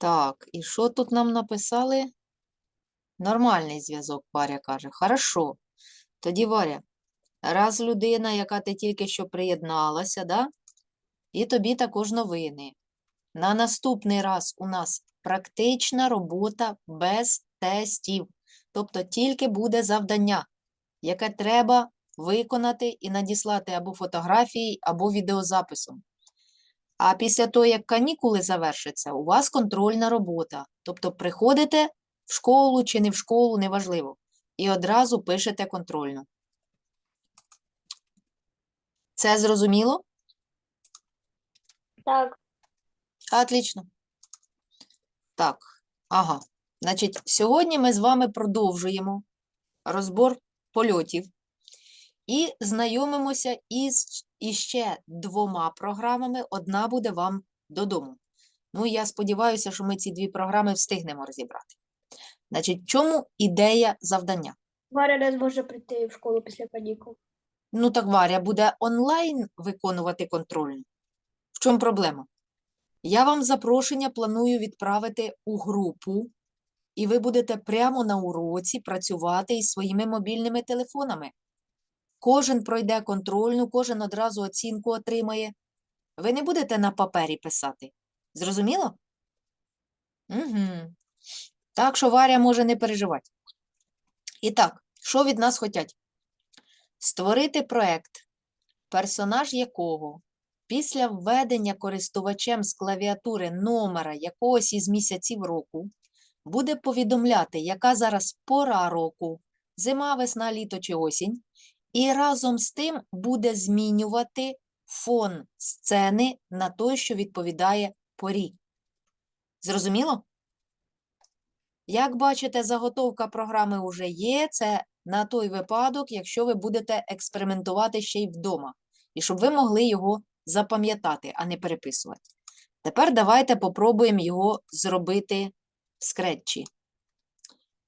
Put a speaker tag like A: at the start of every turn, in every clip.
A: Так, і що тут нам написали? Нормальний зв'язок, Варя каже. Хорошо. Тоді, Варя, раз людина, яка ти тільки що приєдналася, да? І тобі також новини. На наступний раз у нас практична робота без тестів. Тобто тільки буде завдання, яке треба виконати і надіслати або фотографії, або відеозаписом. А після того, як канікули завершаться, у вас контрольна робота. Тобто приходите в школу чи не в школу, неважливо. І одразу пишете контрольну. Це зрозуміло?
B: Так,
A: Отлично. Так, ага. Значить, сьогодні ми з вами продовжуємо розбор польотів і знайомимося із іще двома програмами. Одна буде вам додому. Ну, я сподіваюся, що ми ці дві програми встигнемо розібрати. Значить, чому ідея завдання?
B: Варя не зможе прийти в школу після канікул.
A: Ну, так Варя буде онлайн виконувати контрольну. В чому проблема? Я вам запрошення планую відправити у групу, і ви будете прямо на уроці працювати із своїми мобільними телефонами. Кожен пройде контрольну, кожен одразу оцінку отримає. Ви не будете на папері писати. Зрозуміло? Угу. Так що Варя може не переживати. І так, що від нас хочуть? Створити проект, персонаж якого після введення користувачем з клавіатури номера якогось із місяців року буде повідомляти, яка зараз пора року, зима, весна, літо чи осінь, і разом з тим буде змінювати фон сцени на той, що відповідає порі. Зрозуміло? Як бачите, заготовка програми вже є. Це на той випадок, якщо ви будете експериментувати ще й вдома, і щоб ви могли його запам'ятати, а не переписувати. Тепер давайте попробуємо його зробити в скретчі.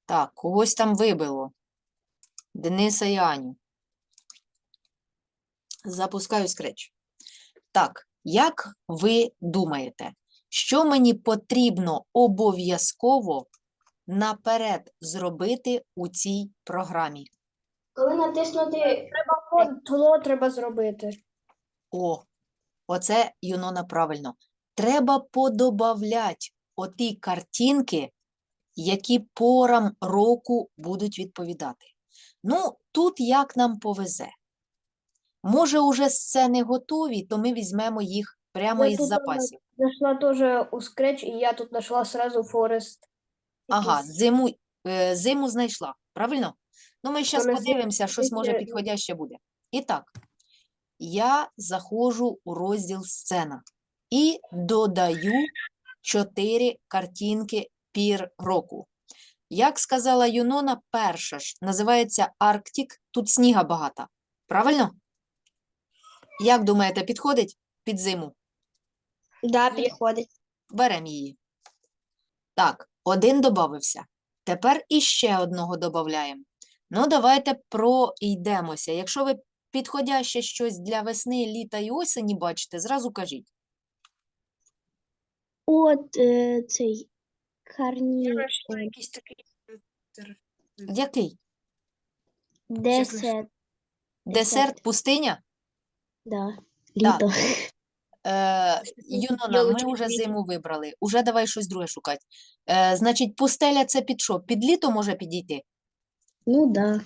A: Так, когось там вибило. Дениса і Аню. Запускаю скретч. Так, як ви думаєте, що мені потрібно обов'язково наперед зробити у цій програмі?
C: Коли натиснути
B: Треба контроло треба зробити.
A: О, оце Юнона правильно. Треба подобавлять оті картинки, які порам року будуть відповідати. Ну, тут як нам повезе. Може, уже сцени готові, то ми візьмемо їх прямо
B: Я
A: із
B: е,
A: запасів.
B: Зайшла теж у скреч, і я тут знайшла сразу Форест.
A: Ага, зиму, е, зиму знайшла, правильно? Ну, ми зараз подивимося, щось може
B: тільки-
A: підходяще буде. І так, я заходжу у розділ сцена і додаю чотири картинки пір року. Як сказала Юнона, перша ж називається Арктик, тут сніга багато. Правильно? Як думаєте, підходить під зиму?
C: да, підходить.
A: Беремо її. Так, один добавився. Тепер іще одного додаємо. Ну, давайте пройдемося. Якщо ви підходяще щось для весни, літа і осені бачите, зразу кажіть.
C: От е, цей Карні
B: якийсь такий.
A: Який?
C: десерт,
A: Десерт, пустиня?
C: Да, літо.
A: Е, Юнона, ми вже зиму вибрали. Уже давай щось друге шукати. Е, значить, пустеля це під що? Під літо може підійти?
C: Ну да.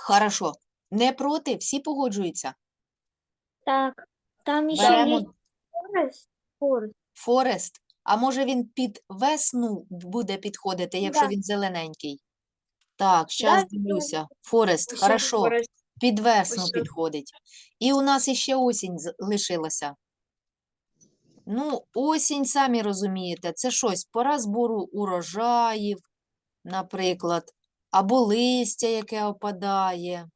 A: Хорошо. Не проти, всі погоджуються.
B: Так, там ще
A: Беремо
B: Форест. Форест.
A: Форест. А може він під весну буде підходити, якщо
B: Да.
A: він зелененький? Так, зараз
B: Да,
A: дивлюся. Форест, хорошо,
B: Форест.
A: Під весну
B: ось
A: підходить. І у нас іще осінь з- лишилася. Ну, осінь, самі розумієте, це щось, пора збору урожаїв, наприклад, або листя, яке опадає.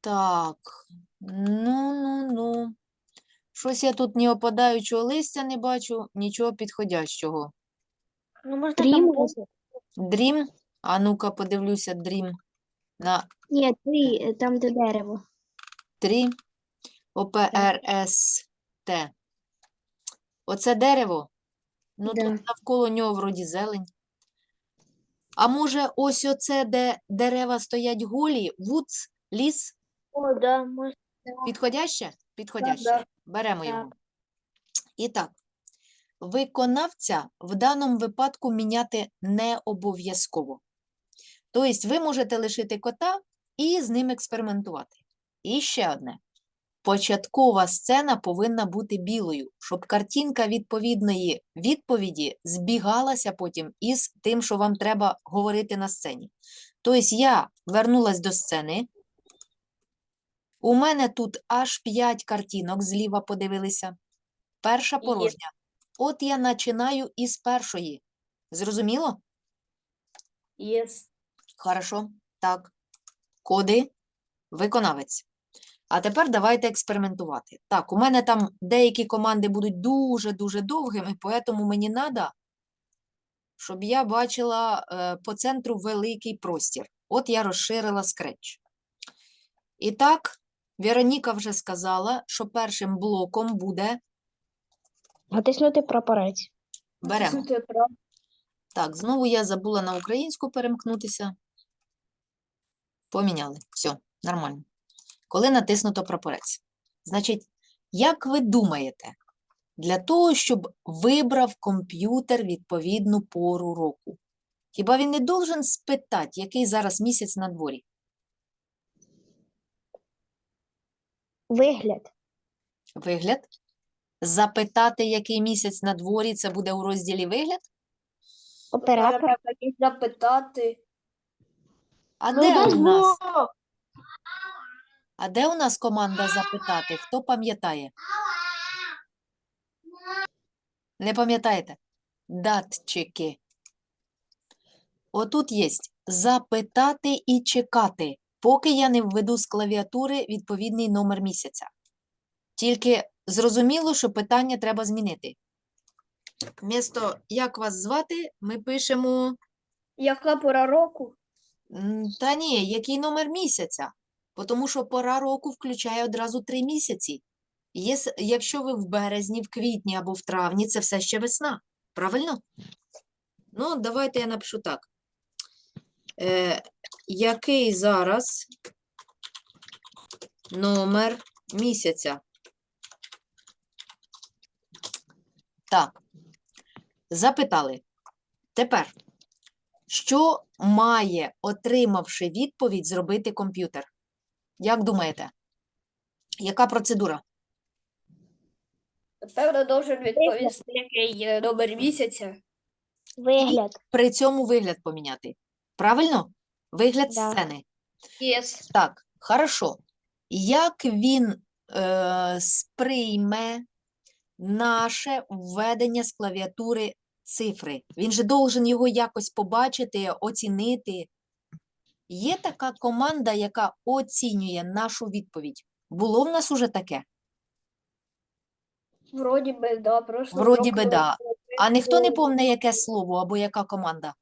A: Так, ну, ну, ну. Щось я тут ні опадаючого листя не бачу, нічого підходящого.
B: Ну, можна
C: Трім,
B: там
C: може?
A: Дрім, а ну-ка подивлюся, дрім на
C: Ні, три, е, там де дерево.
A: 3 ОПРСТ. Оце дерево Ну,
C: Да.
A: тут навколо нього вроді зелень. А може, ось оце, де дерева стоять голі, вудс, ліс,
B: О, да, може.
A: підходяще? Підходяще.
B: да.
A: Беремо
B: Так.
A: його. І так, виконавця в даному випадку міняти не обов'язково. Тобто ви можете лишити кота і з ним експериментувати. І ще одне. Початкова сцена повинна бути білою, щоб картинка відповідної відповіді збігалася потім із тим, що вам треба говорити на сцені. Тобто я вернулась до сцени. У мене тут аж 5 картинок зліва подивилися. Перша порожня. От я починаю із першої. Зрозуміло?
B: Єс.
A: Хорошо. Так. Коди. Виконавець. А тепер давайте експериментувати. Так, у мене там деякі команди будуть дуже-дуже довгими, тому мені треба, щоб я бачила е, по центру великий простір. От я розширила Scratch. І так, Вероніка вже сказала, що першим блоком буде
C: Натиснути прапорець.
A: беремо. Так, знову я забула на українську перемкнутися. Поміняли. Все, нормально. Коли натиснуто прапорець. Значить, як ви думаєте, для того, щоб вибрав комп'ютер відповідну пору року, хіба він не должен спитати, який зараз місяць на дворі?
C: Вигляд.
A: Вигляд? Запитати, який місяць на дворі, це буде у розділі вигляд?
C: Оператор.
B: Запитати.
A: А
C: Ну,
A: де у нас? А де у нас команда запитати? Хто пам'ятає? Не пам'ятаєте? Датчики. Отут є запитати і чекати, поки я не введу з клавіатури відповідний номер місяця. Тільки зрозуміло, що питання треба змінити. Вмісто як вас звати, ми пишемо
B: Яка пора року?
A: Та ні, який номер місяця? Бо Тому що пора року включає одразу три місяці. Якщо ви в березні, в квітні або в травні, це все ще весна. Правильно? Ну, давайте я напишу так. Е, який зараз номер місяця? Так. Запитали. Тепер. Що має, отримавши відповідь, зробити комп'ютер? Як думаєте? Яка процедура?
B: Напевно, должен відповісти, який номер місяця.
C: Вигляд.
A: При цьому вигляд поміняти. Правильно? Вигляд
C: Да.
A: сцени.
B: Єс.
A: Так, хорошо. Як він е, сприйме наше введення з клавіатури цифри? Він же должен його якось побачити, оцінити. Є така команда, яка оцінює нашу відповідь. Було в нас уже таке?
B: Вроді би, да, просто
A: Вроді би, да. А ніхто не помне, яке слово або яка команда?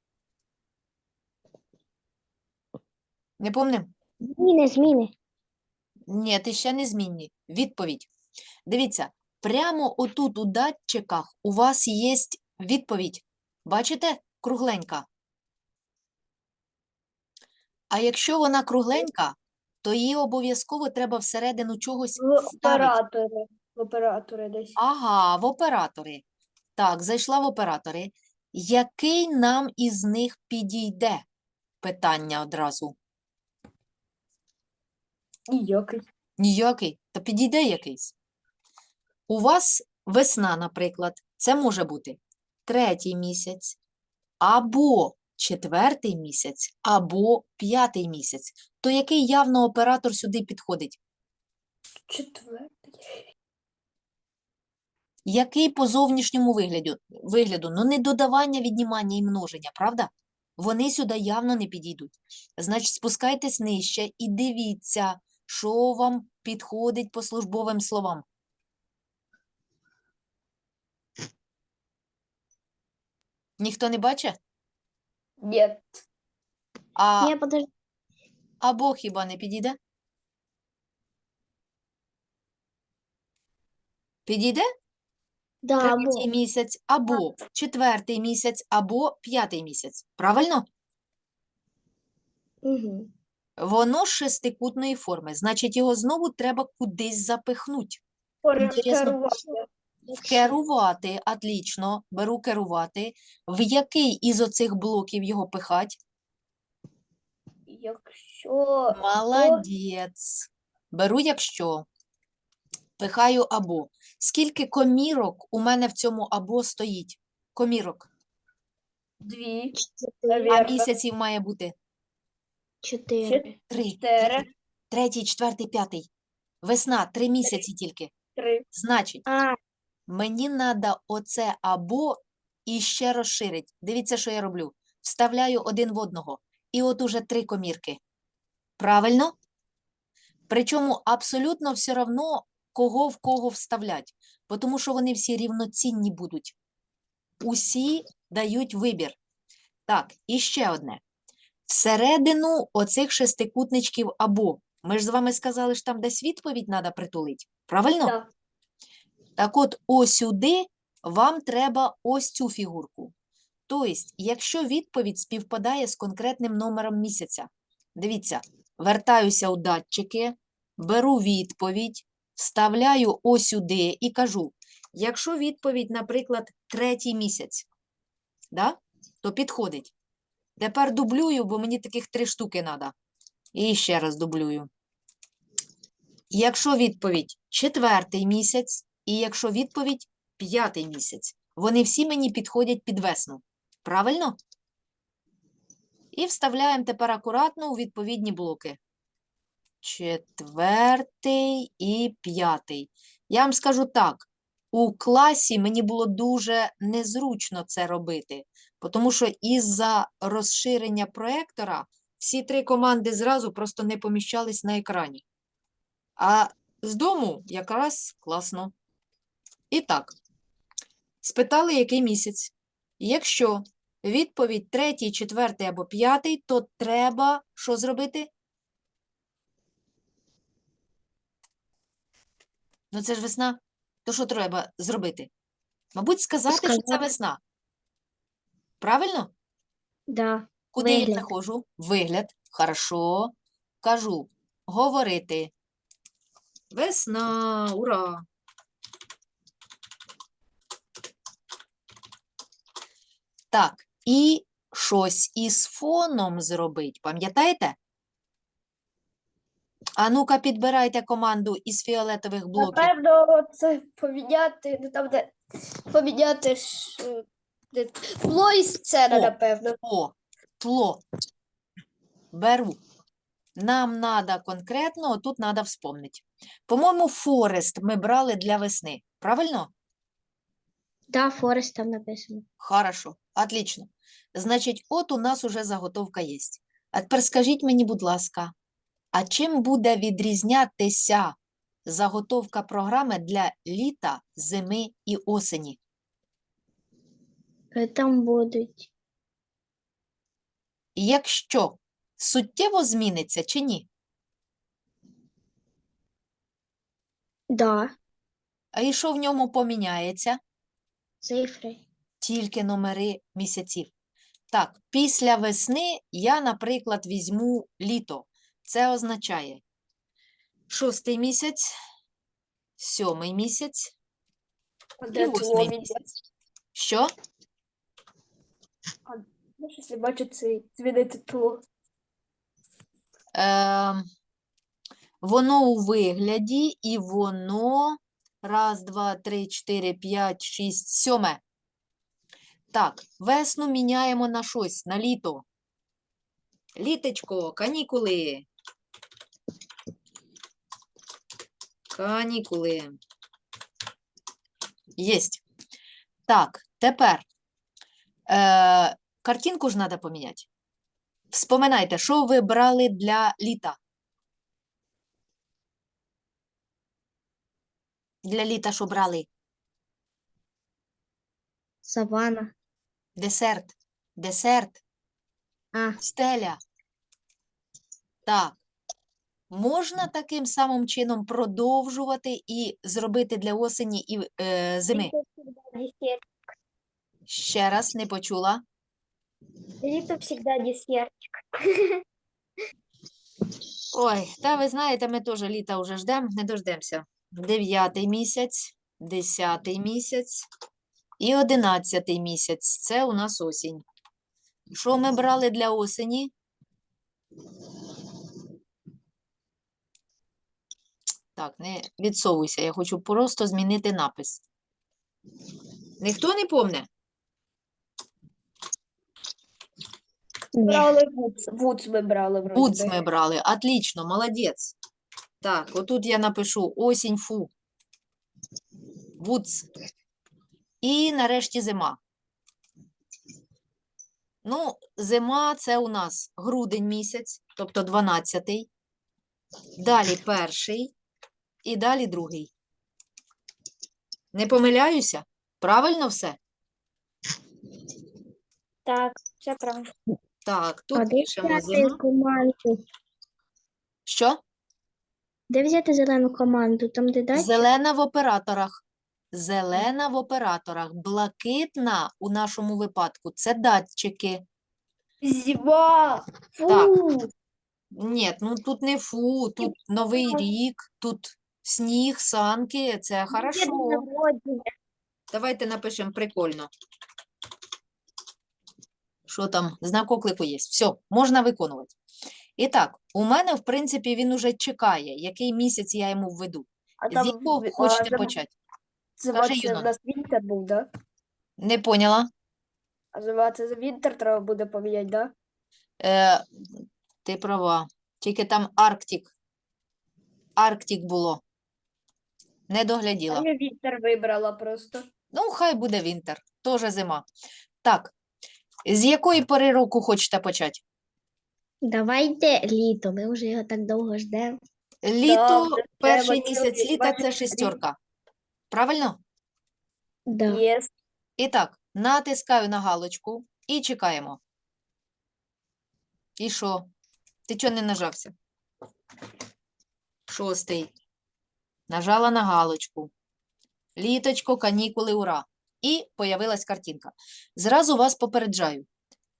A: Не помним?
C: Зміни, зміни.
A: Ні, ти ще не змінні. Відповідь. Дивіться, прямо отут у датчиках у вас є відповідь. Бачите? Кругленька. А якщо вона кругленька, то її обов'язково треба всередину чогось
B: В
A: ставити.
B: оператори. В оператори десь.
A: Ага, в оператори. Так, зайшла в оператори. Який нам із них підійде? Питання одразу.
B: Ніякий.
A: Ніякий, та підійде якийсь. У вас весна, наприклад, це може бути третій місяць, або четвертий місяць, або п'ятий місяць. То який явно оператор сюди підходить?
B: Четвертий.
A: Який по зовнішньому вигляду? вигляду? Ну, не додавання, віднімання і множення, правда? Вони сюди явно не підійдуть. Значить, спускайтесь нижче і дивіться, що вам підходить по службовим словам. Ніхто не бачить?
B: Ні.
A: А
C: Ні, подожди.
A: або хіба не підійде? Підійде?
C: Да,
A: третій місяць, або четвертий місяць, або п'ятий місяць. Правильно?
C: Угу.
A: Воно шестикутної форми, значить, його знову треба кудись запихнути. Інтересно.
B: Керувати.
A: Отлично, беру керувати. В який із оцих блоків його пихать?
B: Якщо
A: Молодець. Беру якщо. Пихаю або. Скільки комірок у мене в цьому або стоїть? Комірок.
B: дві,
A: А місяців має бути
C: Чотири.
A: три.
B: чотири,
A: Третій, четвертий, п'ятий. Весна, три місяці тільки.
B: три.
A: Значить,
C: А,
A: мені треба оце або і ще розширить. Дивіться, що я роблю. Вставляю один в одного. І от уже три комірки. Правильно? Причому абсолютно все одно, кого в кого вставлять, тому що вони всі рівноцінні будуть. Усі дають вибір. Так, і ще одне. Всередину оцих шестикутничків або. Ми ж з вами сказали, що там десь відповідь треба притулити. Правильно?
B: Так.
A: Так от, ось сюди вам треба ось цю фігурку. Тобто, якщо відповідь співпадає з конкретним номером місяця, дивіться, вертаюся у датчики, беру відповідь, вставляю ось сюди і кажу, якщо відповідь, наприклад, третій місяць, да, то підходить. Тепер дублюю, бо мені таких три штуки треба. І ще раз дублюю. Якщо відповідь четвертий місяць, і якщо відповідь п'ятий місяць, вони всі мені підходять під весну. Правильно? І вставляємо тепер акуратно у відповідні блоки. Четвертий і п'ятий. Я вам скажу так: у класі мені було дуже незручно це робити, тому що із-за розширення проектора всі три команди зразу просто не поміщались на екрані. А з дому якраз класно. І так, спитали, який місяць. Якщо відповідь третій, четвертий або п'ятий, то треба що зробити? Ну, це ж весна. То що треба зробити? Мабуть, сказати, що це весна. Правильно?
C: да.
A: Куди я
C: Вигляд.
A: заходжу? Вигляд. Хорошо. Кажу. Говорити. Весна. Ура! Так, і щось із фоном зробить. Пам'ятаєте? А ну-ка, підбирайте команду із фіолетових блоків.
B: Напевно, це поміняти, ну там де поміняти ж е, де тло і сцена,
A: О.
B: напевно.
A: О, тло. Беру. Нам надо конкретно, тут надо вспомнити. По-моєму, Форест ми брали для весни. Правильно?
C: Да, Форест там написано.
A: Хорошо, отлично. Значить, от у нас уже заготовка є. А тепер скажіть мені, будь ласка, а чим буде відрізнятися заготовка програми для літа, зими і осені?
C: Там будуть.
A: Якщо суттєво зміниться чи ні?
C: Да,
A: А і що в ньому поміняється?
C: цифри.
A: Тільки номери місяців. Так, після весни я, наприклад, візьму літо. Це означає шостий місяць, сьомий місяць,
B: де
A: восьмий місяць. Що?
B: Бачу цей змінити тло.
A: Е, воно у вигляді, і воно раз, два, три, чотири, п'ять, шість, сьоме. Так, весну міняємо на щось, на літо. Літочко, канікули. Канікули. Єсть. Так, тепер е, картинку ж треба поміняти. Вспоминайте, що ви брали для літа? Для літа що брали?
C: Савана.
A: Десерт. Десерт.
C: А,
A: Стеля. Так. Можна таким самим чином продовжувати і зробити для осені і е, зими?
B: Десерт.
A: Ще раз не почула.
B: Лето всегда десерт.
A: Ой, та ви знаєте, ми теж літа вже ждемо, не дождемося. Дев'ятий місяць, десятий місяць і одинадцятий місяць. Це у нас осінь. Що ми брали для осені? Так, не відсовуйся, я хочу просто змінити напис. Ніхто не помне?
B: Брали вудс. Вудс ми брали вроді
A: Пуц
B: би.
A: ми брали. Отлично, молодець. Так, отут я напишу осінь фу. Вуц. І нарешті зима. Ну, зима це у нас грудень місяць, тобто 12-й. Далі перший і далі другий. Не помиляюся? Правильно все?
B: Так, все правильно.
A: Так, тут пишемо зима.
C: команду?
A: Що?
C: Де взяти зелену команду? Там, де далі?
A: Зелена в операторах. Зелена в операторах. Блакитна у нашому випадку це датчики.
B: Зима. Фу.
A: Так. Ні, ну тут не фу, тут Новий рік, тут сніг, санки. Це хорошо. Давайте напишемо прикольно. Що там? Знак оклику є. Все, можна виконувати. І так, у мене, в принципі, він уже чекає, який місяць я йому введу. З якого хочете почати? Скажи,
B: це у нас вінтер був, да?
A: Не поняла?
B: А це за вінтер треба буде поміняти, да?
A: Е, ти права. Тільки там Арктик. Арктик було. Не догляділа.
B: я вінтер вибрала просто.
A: Ну, хай буде Вінтер. Тоже зима. Так. З якої пори року хочете почати?
C: Давайте літо. Ми вже його так довго ждемо.
A: Літо,
B: вже
A: перший місяць літа це
B: 23.
A: шестерка. Правильно?
C: Да.
B: Єс.
A: І так, натискаю на галочку і чекаємо. І що? Ти чого не нажався? Шостий. Нажала на галочку. Літочко, канікули, ура. І появилась картинка. Зразу вас попереджаю.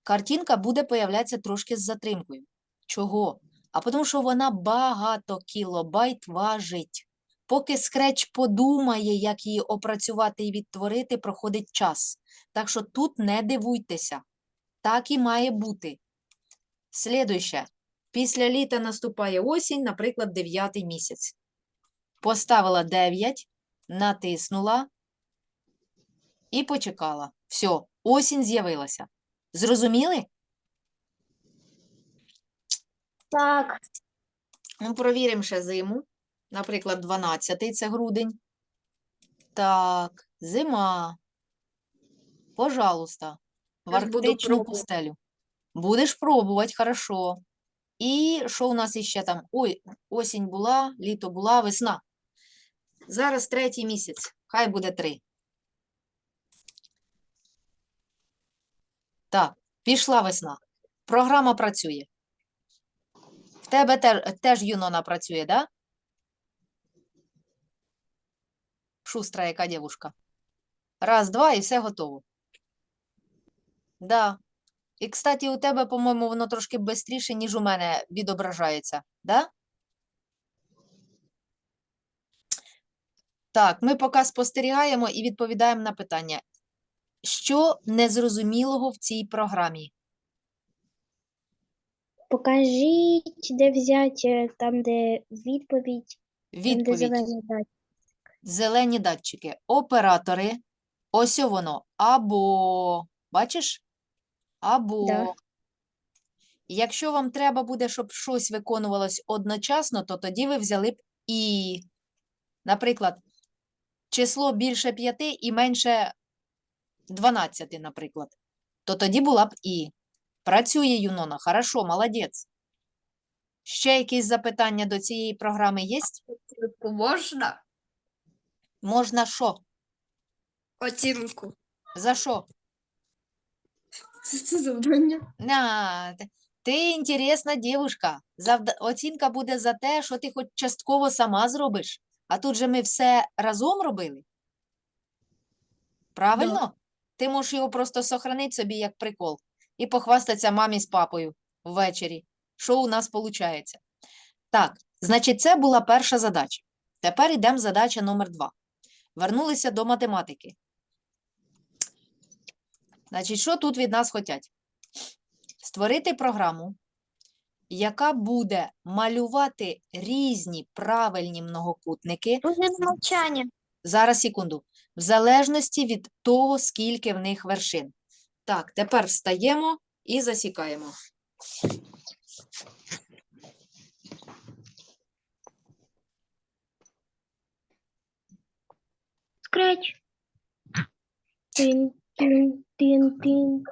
A: Картинка буде появлятися трошки з затримкою. Чого? А тому що вона багато кілобайт важить. Поки Scratch подумає, як її опрацювати і відтворити, проходить час. Так що тут не дивуйтеся. Так і має бути. Слідуще. Після літа наступає осінь, наприклад, 9 місяць. Поставила 9, натиснула і почекала. Все, осінь з'явилася. Зрозуміли?
B: Так.
A: Ну, провіримо ще зиму. Наприклад, 12 це грудень. Так, зима. Пожалуйста, в арктичну пустелю. Будеш пробувати, хорошо. І що у нас іще там? Ой, осінь була, літо була, весна. Зараз третій місяць. Хай буде три. Так, пішла весна. Програма працює. В тебе теж, теж Юнона працює, да? Шустра яка дівушка. Раз, два і все готово. Да. І, кстати, у тебе, по-моєму, воно трошки швидше, ніж у мене відображається, да? Так, ми поки спостерігаємо і відповідаємо на питання. Що незрозумілого в цій програмі?
C: Покажіть, де взяти, там, де відповідь, там, де
A: Відповідь.
C: зелена дата.
A: Зелені датчики. Оператори. Ось о воно. Або. Бачиш? Або.
C: Да.
A: Якщо вам треба буде, щоб щось виконувалось одночасно, то тоді ви взяли б і, наприклад, число більше 5 і менше 12, наприклад. То тоді була б і. Працює Юнона. Хорошо, молодець. Ще якісь запитання до цієї програми є?
B: Можна?
A: Можна що?
B: Оцінку.
A: За що?
B: Це, це завдання.
A: На, т- ти інтересна дівушка. Завда... Оцінка буде за те, що ти хоч частково сама зробиш. А тут же ми все разом робили. Правильно? Ти можеш його просто сохранити собі як прикол і похвастатися мамі з папою ввечері. Що у нас виходить? Так, значить, це була перша задача. Тепер йдемо задача номер два. Вернулися до математики. Значить, що тут від нас хочуть? Створити програму, яка буде малювати різні правильні многокутники
B: Буде мовчання.
A: Зараз секунду. В залежності від того, скільки в них вершин. Так, тепер встаємо і засікаємо.
C: Scratch. Тин, тин, тин, тин.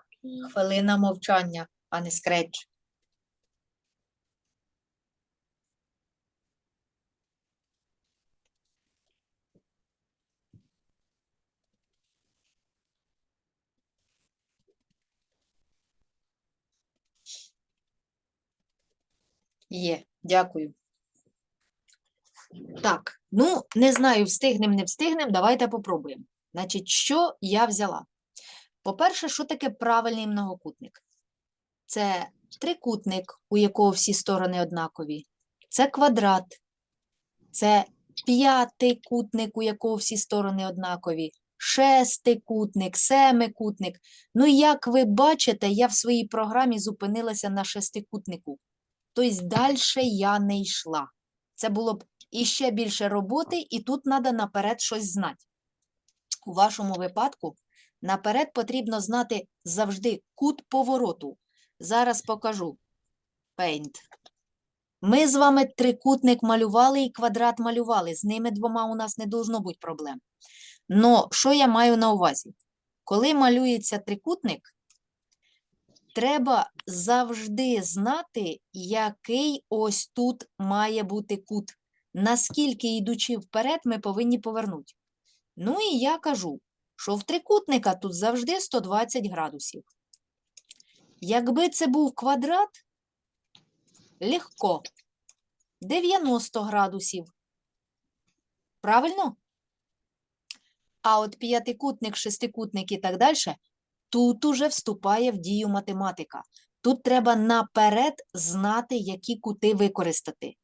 A: Хвилина мовчання, а не скреч. Є, дякую. Так, ну, не знаю, встигнем, не встигнем, давайте попробуємо. Значить, що я взяла? По-перше, що таке правильний многокутник? Це трикутник, у якого всі сторони однакові. Це квадрат. Це п'ятикутник, у якого всі сторони однакові. Шестикутник, семикутник. Ну, як ви бачите, я в своїй програмі зупинилася на шестикутнику. Тобто далі я не йшла. Це було б іще більше роботи, і тут треба наперед щось знати. У вашому випадку наперед потрібно знати завжди кут повороту. Зараз покажу. Paint. Ми з вами трикутник малювали і квадрат малювали. З ними двома у нас не должно бути проблем. Но що я маю на увазі? Коли малюється трикутник, треба завжди знати, який ось тут має бути кут. Наскільки йдучи вперед, ми повинні повернути. Ну і я кажу, що в трикутника тут завжди 120 градусів. Якби це був квадрат, легко. 90 градусів. Правильно? А от п'ятикутник, шестикутник і так далі, тут уже вступає в дію математика. Тут треба наперед знати, які кути використати.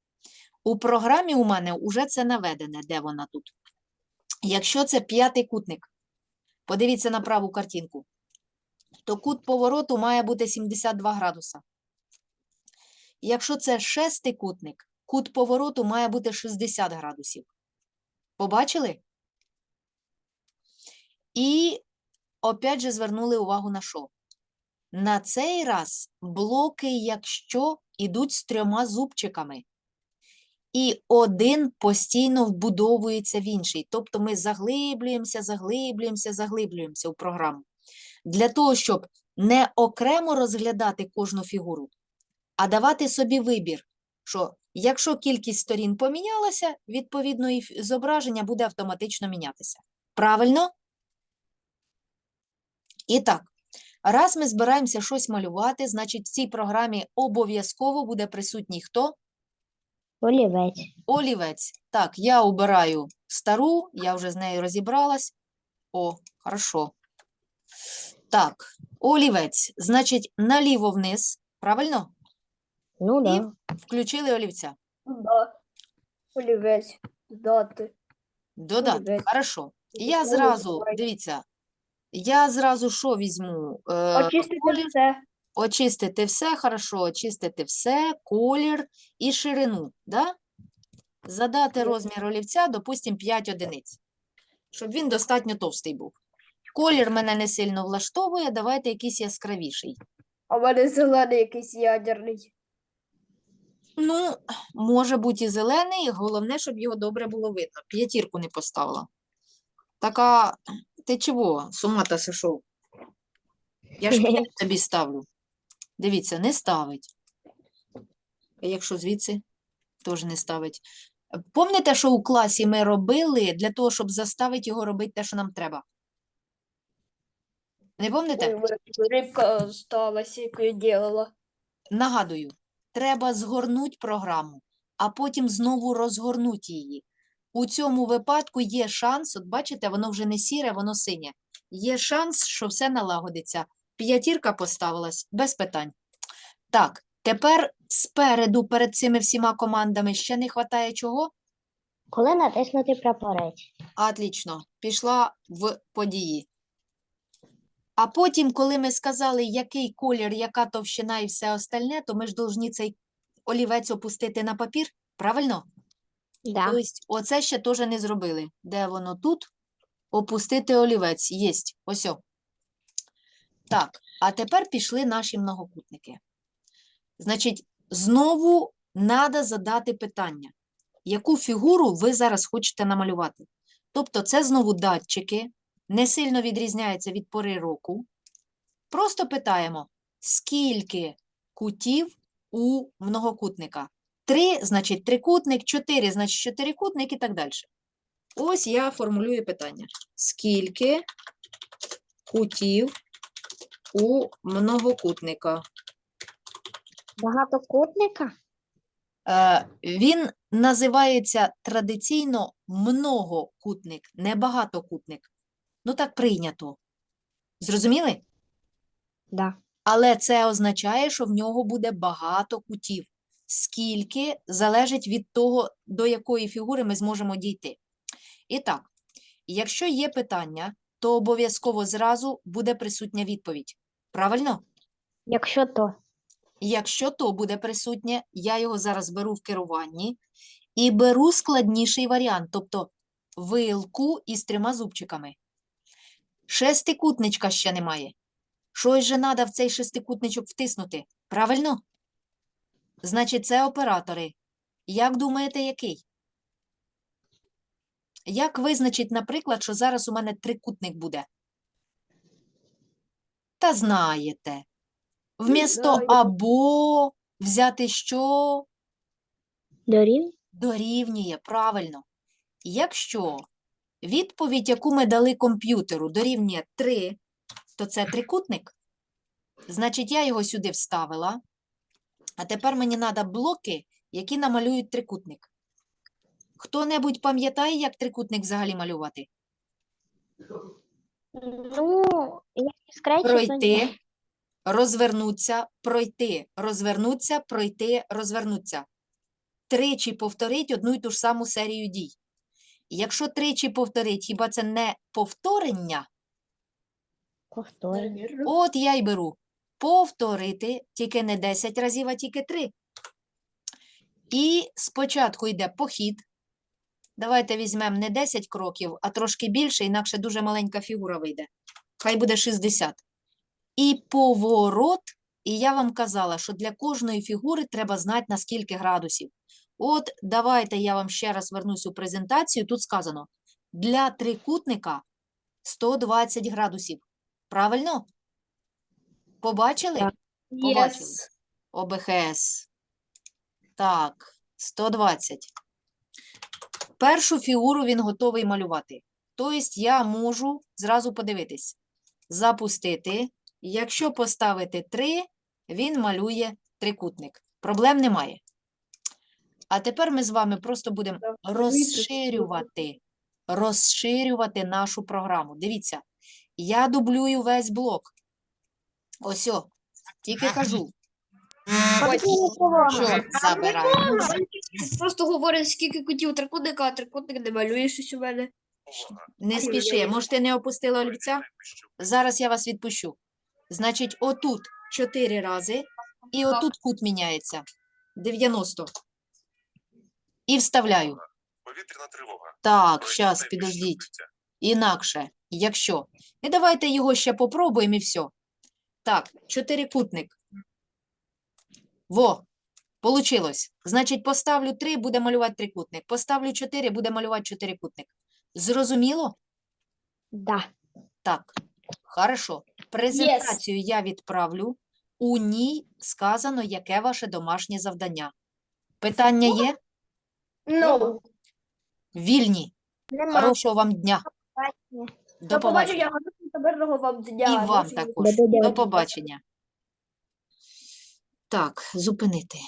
A: У програмі у мене вже це наведене, де вона тут. Якщо це п'ятий кутник, подивіться на праву картинку, то кут повороту має бути 72 градуса. Якщо це шестий кутник, кут повороту має бути 60 градусів. Побачили? І опять же звернули увагу на що? На цей раз блоки, якщо йдуть з трьома зубчиками, і один постійно вбудовується в інший. Тобто ми заглиблюємося, заглиблюємося, заглиблюємося у програму. Для того, щоб не окремо розглядати кожну фігуру, а давати собі вибір, що якщо кількість сторін помінялася, відповідно і зображення буде автоматично мінятися. Правильно? І так, раз ми збираємося щось малювати, значить в цій програмі обов'язково буде присутній хто?
C: Олівець.
A: Олівець. Так, я обираю стару, я вже з нею розібралась. О, хорошо. Так, олівець. Значить, наліво вниз. Правильно?
C: Ну
A: І включили олівця.
B: Да. Олівець. Додати.
A: Додати.
B: Олівець.
A: Хорошо. Я зразу, дивіться, я зразу що візьму? Е,
B: Очистити
A: колір.
B: все.
A: Очистити все, хорошо, очистити все, колір і ширину, да? Задати розмір олівця, допустим, 5 одиниць, щоб він достатньо товстий був. Колір мене не сильно влаштовує, давайте якийсь яскравіший.
B: А в мене зелений якийсь ядерний.
A: Ну, може бути і зелений, головне, щоб його добре було видно. П'ятірку не поставила. Така, ти чого, з ума-то сошов? Я ж п'ять тобі ставлю. Дивіться, не ставить. Якщо звідси, теж не ставить. Помните, що у класі ми робили для того, щоб заставити його робити те, що нам треба? Не помните?
B: рибка сталася, яку я.
A: Нагадую, треба згорнути програму, а потім знову розгорнути її. У цьому випадку є шанс, от бачите, воно вже не сіре, воно синє. є шанс, що все налагодиться. П'ятірка поставилась без питань. Так, тепер спереду перед цими всіма командами ще не вистачає чого?
C: Коли натиснути прапорець?
A: Отлично, пішла в події. А потім, коли ми сказали, який колір, яка товщина і все остальне, то ми ж повинні цей олівець опустити на папір, правильно?
C: Да.
A: Тобто, оце ще теж не зробили. Де воно тут? Опустити олівець. Єсть. Ось. о. Так, а тепер пішли наші многокутники. Значить, знову треба задати питання. Яку фігуру ви зараз хочете намалювати? Тобто, це знову датчики, не сильно відрізняється від пори року. Просто питаємо, скільки кутів у многокутника? Три, значить, трикутник, чотири, значить, чотирикутник і так далі. Ось я формулюю питання. Скільки кутів у многокутника?
C: Багатокутника?
A: Е, Він називається традиційно многокутник, не багатокутник. Ну так прийнято. Зрозуміли?
C: Да.
A: Але це означає, що в нього буде багато кутів. Скільки залежить від того, до якої фігури ми зможемо дійти. І так, якщо є питання, то обов'язково зразу буде присутня відповідь. Правильно?
C: Якщо то.
A: Якщо то буде присутнє, я його зараз беру в керуванні і беру складніший варіант, тобто вилку із трьома зубчиками. Шестикутничка ще немає. Щось же треба в цей шестикутничок втиснути. Правильно? Значить, це оператори. Як думаєте, який? Як визначить, наприклад, що зараз у мене трикутник буде? Та знаєте. Вмісто або взяти що?
C: Дорів?
A: Дорівнює, правильно. Якщо відповідь, яку ми дали комп'ютеру, дорівнює 3, то це трикутник. Значить, я його сюди вставила. А тепер мені треба блоки, які намалюють трикутник. Хто-небудь пам'ятає, як трикутник взагалі малювати?
C: Ну, то ні.
A: Пройти, розвернуться, пройти, розвернуться, пройти, розвернуться. Тричі повторить одну й ту ж саму серію дій. Якщо тричі повторить, хіба це не повторення?
C: Повторюю.
A: От я й беру. Повторити тільки не 10 разів, а тільки 3. І спочатку йде похід. Давайте візьмемо не 10 кроків, а трошки більше, інакше дуже маленька фігура вийде. Хай буде 60. І поворот. І я вам казала, що для кожної фігури треба знати на скільки градусів. От давайте я вам ще раз вернусь у презентацію. Тут сказано, для трикутника 120 градусів. Правильно? Побачили?
C: Так.
A: Побачили. ОБХС. Так, 120. Першу фігуру він готовий малювати. Тобто я можу зразу подивитись. Запустити. Якщо поставити 3, він малює трикутник. Проблем немає. А тепер ми з вами просто будемо розширювати, розширювати нашу програму. Дивіться, я дублюю весь блок. Ось, о, тільки кажу,
B: Просто говорить, скільки кутів трикутника, а трикутник не малює щось у мене.
A: Не спіши, може, ти не опустила олівця? Зараз я вас відпущу. Значить, отут 4 рази, і отут кут міняється. 90. І вставляю.
D: Повітряна тривога.
A: Так, щас, підождіть. Інакше, якщо. І давайте його ще попробуємо і все. Так, чотирикутник. Во, получилось. Значить, поставлю 3, буде малювати трикутник. Поставлю 4, буде малювати чотирикутник. Зрозуміло?
C: Да.
A: Так, хорошо. Презентацію я відправлю. У ній сказано, яке ваше домашнє завдання. Питання є?
B: Ну,
A: Вільні.
C: Нема.
A: Хорошого вам дня. До
B: до побачення,
A: побачення.
B: гарного вам дня.
A: І вам також. До
C: побачення.
A: побачення. Так, зупинити.